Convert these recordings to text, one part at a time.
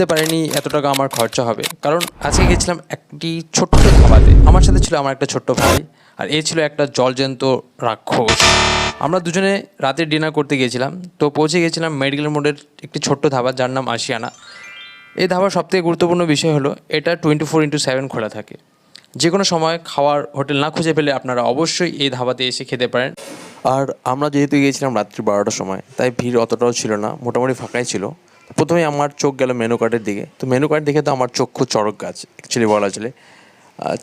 ভাবতে পারিনি এত টাকা আমার খরচা হবে। কারণ আজকে গেছিলাম একটি ছোট্ট ধাবাতে। আমার সাথে ছিল আমার একটা ছোট্ট ভাই, আর এ ছিল একটা জলজ্যান্ত রাক্ষস। আমরা দুজনে রাতে ডিনার করতে গিয়েছিলাম। তো পৌঁছে গেছিলাম মেডিকেল মোড়ের একটি ছোট্ট ধাবা যার নাম আশিয়ানা। এই ধাবার সবথেকে গুরুত্বপূর্ণ বিষয় হলো, এটা টোয়েন্টি ফোর ইন্টু সেভেন খোলা থাকে। যে কোনো সময় খাওয়ার, হোটেল না খুঁজে পেলে আপনারা অবশ্যই এই ধাবাতে এসে খেতে পারেন। আর আমরা যেহেতু গিয়েছিলাম রাত্রি বারোটার সময়, তাই ভিড় অতটাও ছিল না, মোটামুটি ফাঁকাই ছিল। প্রথমে আমার চোখ গেল মেনু কার্ডের দিকে। তো মেনু কার্ড দেখে তো আমার চক্ষু চড়ক গাছ অ্যাকচুয়ালি বলা চলে।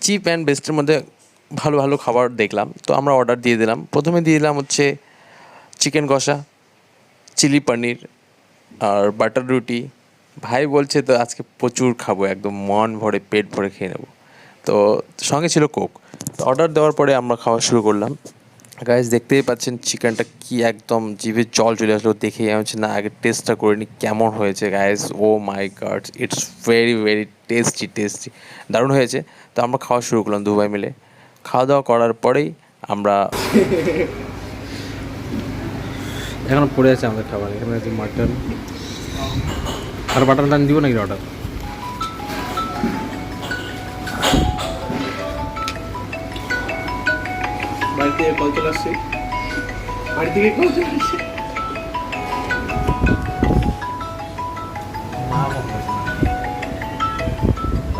চিপ অ্যান্ড বেস্টের মধ্যে ভালো ভালো খাবার দেখলাম। তো আমরা অর্ডার দিয়ে দিলাম। প্রথমে দিয়ে দিলাম হচ্ছে চিকেন কষা চিলি পনির আর বাটার রুটি। ভাই বলছে তো আজকে প্রচুর খাব, একদম মন ভরে, পেট ভরে খেয়ে নেব। তো সঙ্গে ছিল কোক তো অর্ডার দেওয়ার পরে আমরা খাওয়া শুরু করলাম। গাইজ দেখতেই পাচ্ছেন চিকেনটা কি একদম জিভে জল চলে আসলো। দেখে আমি হচ্ছে না, আগে টেস্টটা করে নি, কেমন হয়েছে guys oh my god it's very very tasty tasty দারুণ হয়েছে। তো আমরা খাওয়া শুরু করলাম দুবাই মিলে। খাওয়া দাওয়া করার পরেই আমরা এখন পড়ে আছে আমাদের খাবার, এখানে আছে মাটন আর বাটার নান দিব নাকি অর্ডার বাড়ি থেকে কল চলে আসছে। বাড়ি থেকে কল চলে আসছে।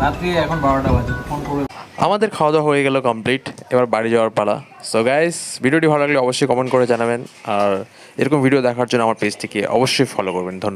রাত্রি এখন বারোটা বাজে ফোন করবে আমাদের খাওয়া দাওয়া হয়ে গেল কমপ্লিট এবার বাড়ি যাওয়ার পালা। সো গাইস ভিডিওটি ভালো লাগলে অবশ্যই কমেন্ট করে জানাবেন আর এরকম ভিডিও দেখার জন্য আমার পেজটিকে অবশ্যই ফলো করবেন। ধন্যবাদ।